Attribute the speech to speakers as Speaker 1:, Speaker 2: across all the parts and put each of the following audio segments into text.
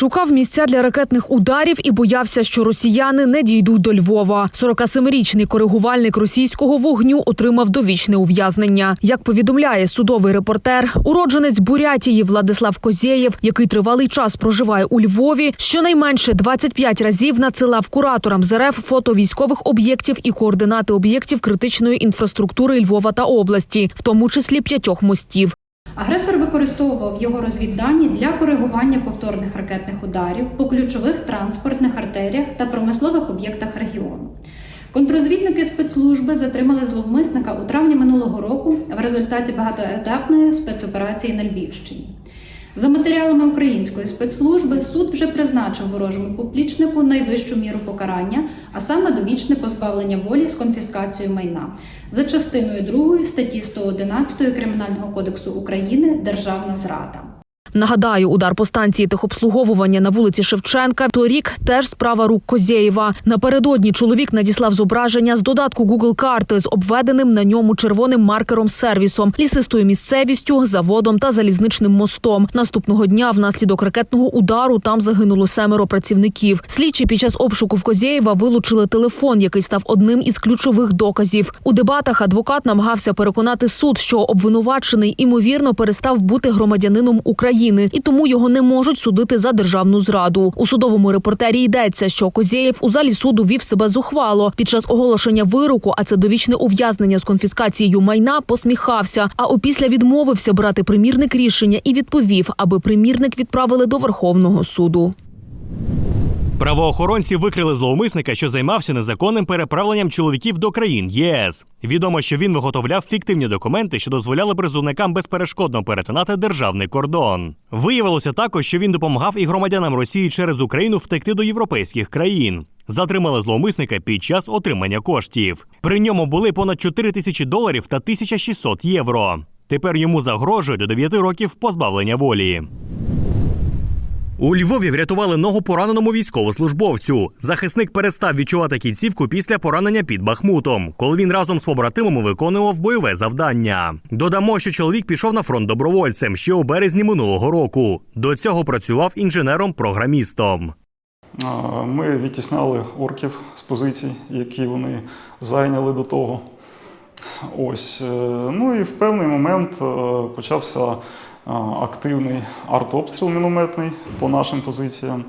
Speaker 1: Шукав місця для ракетних ударів і боявся, що росіяни не дійдуть до Львова. 47-річний коригувальник російського вогню отримав довічне ув'язнення. Як повідомляє судовий репортер, уродженець Бурятії Владислав Козєєв, який тривалий час проживає у Львові, щонайменше 25 разів надсилав кураторам з РФ фото військових об'єктів і координати об'єктів критичної інфраструктури Львова та області, в тому числі п'ятьох мостів.
Speaker 2: Агресор використовував його розвіддані для коригування повторних ракетних ударів по ключових транспортних артеріях та промислових об'єктах регіону. Контрозвідники спецслужби затримали зловмисника у травні минулого року в результаті багатоетапної спецоперації на Львівщині. За матеріалами української спецслужби суд вже призначив ворожому поплічнику найвищу міру покарання, а саме довічне позбавлення волі з конфіскацією майна за частиною 2 статті 111 Кримінального кодексу України Державна зрада.
Speaker 1: Нагадаю, удар по станції техобслуговування на вулиці Шевченка торік теж справа рук Козєєва. Напередодні чоловік надіслав зображення з додатку Google карти з обведеним на ньому червоним маркером сервісом, лісистою місцевістю, заводом та залізничним мостом. Наступного дня внаслідок ракетного удару там загинуло семеро працівників. Слідчі під час обшуку в Козєєва вилучили телефон, який став одним із ключових доказів. У дебатах адвокат намагався переконати суд, що обвинувачений імовірно перестав бути громадянином України, і тому його не можуть судити за державну зраду. У судовому репортері йдеться, що Козєєв у залі суду вів себе зухвало. Під час оголошення вироку, а це довічне ув'язнення з конфіскацією майна, посміхався. А опісля відмовився брати примірник рішення і відповів, аби примірник відправили до Верховного суду.
Speaker 3: Правоохоронці викрили зловмисника, що займався незаконним переправленням чоловіків до країн ЄС. Відомо, що він виготовляв фіктивні документи, що дозволяли призовникам безперешкодно перетинати державний кордон. Виявилося також, що він допомагав і громадянам Росії через Україну втекти до європейських країн. Затримали зловмисника під час отримання коштів. При ньому були понад 4 тисячі доларів та 1600 євро. Тепер йому загрожує до 9 років позбавлення волі. У Львові врятували ногу пораненому військовослужбовцю. Захисник перестав відчувати кінцівку після поранення під Бахмутом, коли він разом з побратимами виконував бойове завдання. Додамо, що чоловік пішов на фронт добровольцем ще у березні минулого року. До цього працював інженером-програмістом.
Speaker 4: Ми відтісняли орків з позицій, які вони зайняли до того. Ось. е, Ну і в певний момент е, почався активний артобстріл мінометний по нашим позиціям.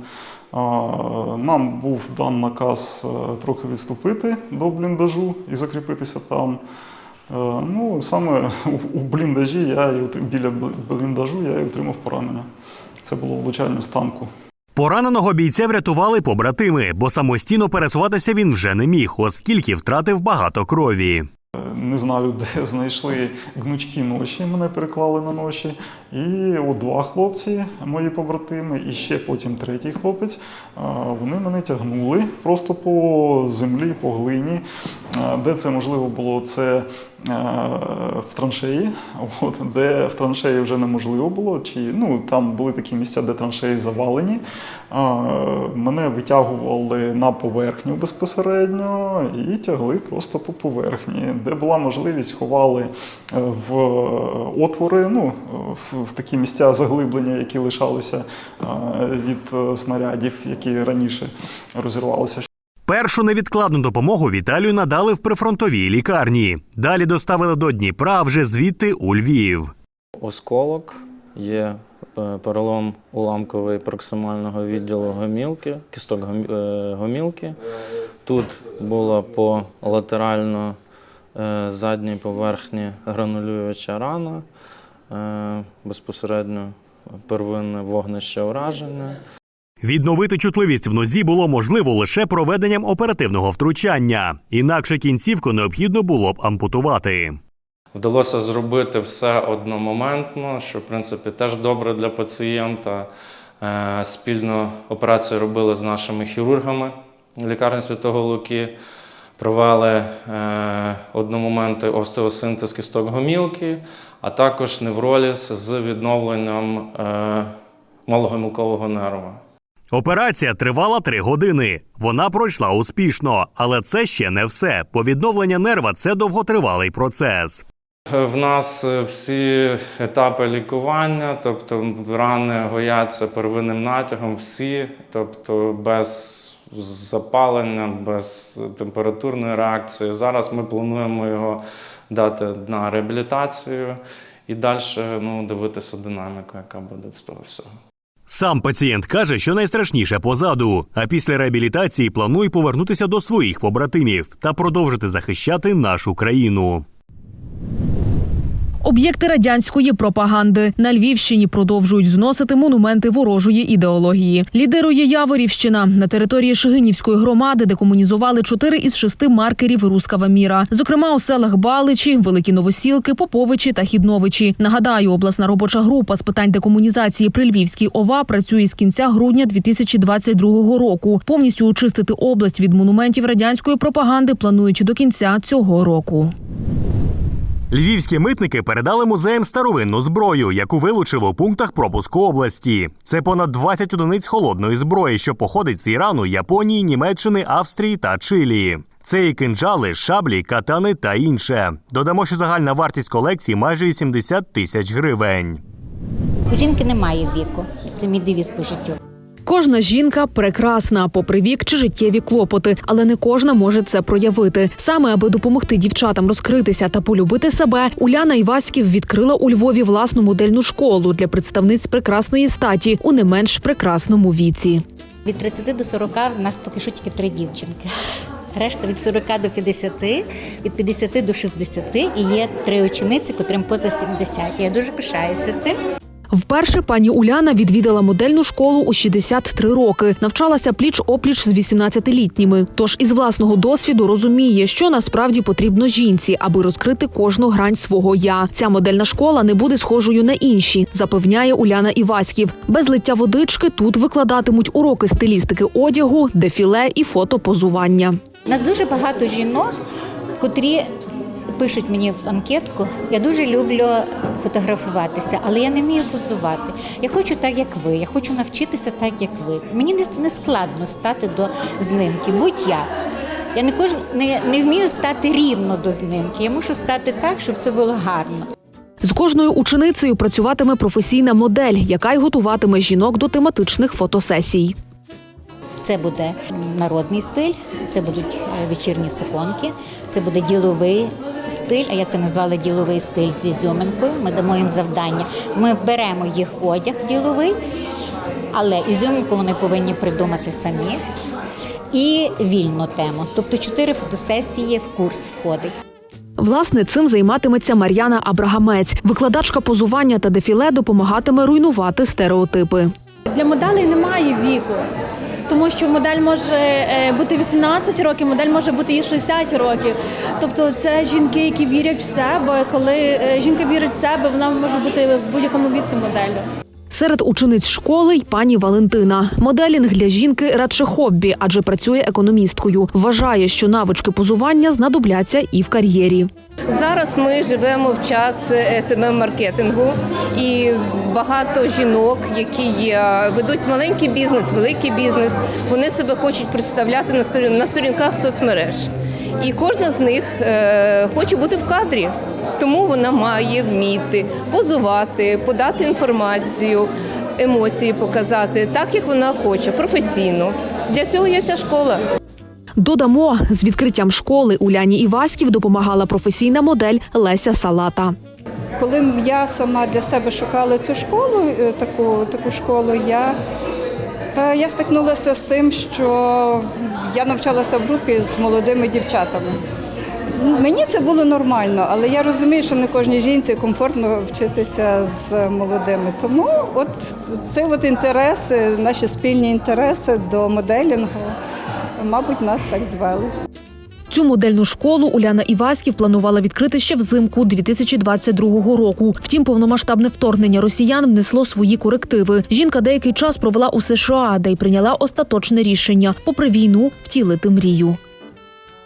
Speaker 4: Нам був дан наказ е, трохи відступити до бліндажу і закріпитися там. Е, Ну, саме у- у бліндажі я і біля бліндажу я і отримав поранення. Це було влучання з танку.
Speaker 3: Пораненого бійця врятували побратими, бо самостійно пересуватися він вже не міг, оскільки втратив багато крові.
Speaker 4: Не знаю, де знайшли гнучкі ноші, мене переклали на ноші. І от два хлопці, мої побратими, і ще потім третій хлопець, вони мене тягнули просто по землі, по глині. Де це можливо було, це в траншеї, от, де в траншеї вже неможливо було, чи ну, там були такі місця, де траншеї завалені. Мене витягували на поверхню безпосередньо і тягли просто по поверхні. Де була можливість, ховали е, в отвори, ну, в, в такі місця заглиблення, які лишалися е, від е, снарядів, які раніше розірвалися.
Speaker 3: Першу невідкладну допомогу Віталію надали в прифронтовій лікарні. Далі доставили до Дніпра, вже звідти у Львів.
Speaker 5: осколок, є е, перелом уламковий проксимального відділу гомілки, кісток е, гомілки. Тут була по латерально е, задній поверхні гранулююча рана, е, безпосередньо первинне вогнище ураження.
Speaker 3: Відновити чутливість в нозі було можливо лише проведенням оперативного втручання, інакше кінцівку необхідно було б ампутувати.
Speaker 5: Вдалося зробити все одномоментно, що в принципі теж добре для пацієнта. Е, Спільно операцію робили з нашими хірургами лікарні Святого Луки. Провели е, одномоментний остеосинтез кісток гомілки, а також невроліз з відновленням е, малогомілкового нерва.
Speaker 3: Операція тривала три години. Вона пройшла успішно, але це ще не все. По відновлення нерва це довготривалий процес.
Speaker 5: В нас е, всі етапи лікування, тобто рани гояться первинним натягом, всі, тобто без запалення, без температурної реакції. Зараз ми плануємо його дати на реабілітацію і далі ну, дивитися динаміку, яка буде з того всього.
Speaker 3: Сам пацієнт каже, що найстрашніше позаду, а після реабілітації планує повернутися до своїх побратимів та продовжити захищати нашу країну.
Speaker 1: Об'єкти радянської пропаганди на Львівщині продовжують зносити монументи ворожої ідеології. Лідирує Яворівщина на території Шигинівської громади, де комунізували чотири із шести маркерів рускава міра. Зокрема, у селах Баличі, Великі Новосілки, Поповичі та Хідновичі. Нагадаю, обласна робоча група з питань декомунізації при Львівській ОВА працює з кінця грудня 2022 року. Повністю очистити область від монументів радянської пропаганди планують до кінця цього року.
Speaker 3: Львівські митники передали музеям старовинну зброю, яку вилучили у пунктах пропуску області. Це понад 20 одиниць холодної зброї, що походить з Ірану, Японії, Німеччини, Австрії та Чилії. Це і кинджали, шаблі, катани та інше. Додамо, що загальна вартість колекції майже 80 тисяч гривень.
Speaker 6: У жінки немає віку. Це мій девіз по життю.
Speaker 1: Кожна жінка прекрасна, попри вік чи життєві клопоти, але не кожна може це проявити. Саме аби допомогти дівчатам розкритися та полюбити себе, Уляна Іваськів відкрила у Львові власну модельну школу для представниць прекрасної статі у не менш прекрасному віці.
Speaker 6: Від 30 до 40 в нас поки що тільки три дівчинки. Решта від 40 до 50, від 50 до 60 і є три учениці, котрим поза 70. Я дуже пишаюся тим.
Speaker 1: Вперше пані Уляна відвідала модельну школу у 63 роки. Навчалася пліч опліч з 18-літніми. Тож із власного досвіду розуміє, що насправді потрібно жінці, аби розкрити кожну грань свого я. Ця модельна школа не буде схожою на інші, запевняє Уляна Іваськів. Без лиття водички тут викладатимуть уроки стилістики одягу, дефіле і фотопозування.
Speaker 6: У нас дуже багато жінок, котрі пишуть мені в анкетку. Я дуже люблю фотографуватися, але я не вмію позувати. Я хочу так, як ви. Я хочу навчитися так, як ви. Мені не, складно стати до знимки, будь-як. Я не, кож... не, не вмію стати рівно до знимки. Я мушу стати так, щоб це було гарно.
Speaker 1: З кожною ученицею працюватиме професійна модель, яка й готуватиме жінок до тематичних фотосесій.
Speaker 6: Це буде народний стиль, це будуть е, вечірні суконки, це буде діловий стиль, а я це назвала діловий стиль з ізюминкою. Ми дамо їм завдання. Ми беремо їх в одяг діловий, але ізюминку вони повинні придумати самі. І вільну тему. Тобто чотири фотосесії в курс входить.
Speaker 1: Власне, цим займатиметься Мар'яна Абрагамець. Викладачка позування та дефіле допомагатиме руйнувати стереотипи.
Speaker 7: Для моделей немає віку, тому що модель може е, бути 18 років, модель може бути і 60 років. Тобто це жінки, які вірять в себе. Коли е, жінка вірить в себе, вона може бути в будь-якому віці моделлю.
Speaker 1: Серед учениць школи й пані Валентина. Моделінг для жінки радше хобі, адже працює економісткою. Вважає, що навички позування знадобляться і в кар'єрі.
Speaker 8: Зараз ми живемо в час smm маркетингу і багато жінок, які е, ведуть маленький бізнес, великий бізнес, вони себе хочуть представляти на сторін- на сторінках соцмереж. І кожна з них е, хоче бути в кадрі, тому вона має вміти позувати, подати інформацію, емоції показати так, як вона хоче, професійно. Для цього є ця школа.
Speaker 1: Додамо, з відкриттям школи Уляні Іваськів допомагала професійна модель Леся Салата.
Speaker 9: Коли я сама для себе шукала цю школу, е, таку, таку школу, я, е, я стикнулася з тим, що я навчалася в групі з молодими дівчатами. Мені це було нормально, але я розумію, що не кожній жінці комфортно вчитися з молодими. Тому от це от інтереси, наші спільні інтереси до моделінгу, мабуть, нас так звели.
Speaker 1: Цю модельну школу Уляна Іваськів планувала відкрити ще взимку 2022 року. Втім, повномасштабне вторгнення росіян внесло свої корективи. Жінка деякий час провела у США, де й прийняла остаточне рішення, попри війну, втілити мрію.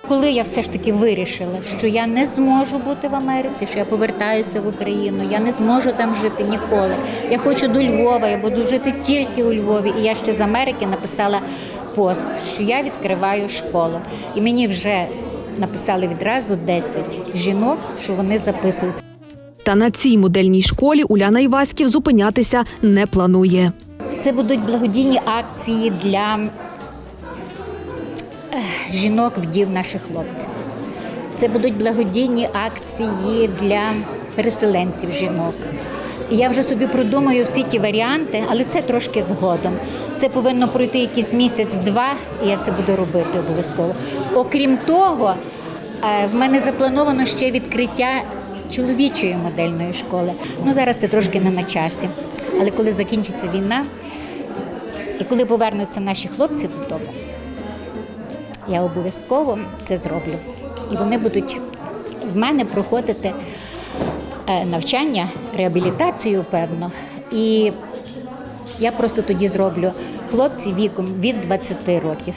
Speaker 6: Коли я все ж таки вирішила, що я не зможу бути в Америці, що я повертаюся в Україну, я не зможу там жити ніколи. Я хочу до Львова, я буду жити тільки у Львові. І я ще з Америки написала пост, що я відкриваю школу. І мені вже написали відразу 10 жінок, що вони записуються.
Speaker 1: Та на цій модельній школі Уляна Іваськів зупинятися не планує.
Speaker 6: Це будуть благодійні акції для жінок вдів наших хлопців. Це будуть благодійні акції для переселенців жінок. Я вже собі продумаю всі ті варіанти, але це трошки згодом. Це повинно пройти якийсь місяць-два, і я це буду робити обов'язково. Окрім того, е, в мене заплановано ще відкриття чоловічої модельної школи. Ну зараз це трошки не на часі. Але коли закінчиться війна, і коли повернуться наші хлопці додому, я обов'язково це зроблю. І вони будуть в мене проходити е, навчання, реабілітацію, певно. І я просто тоді зроблю хлопці віком від 20 років.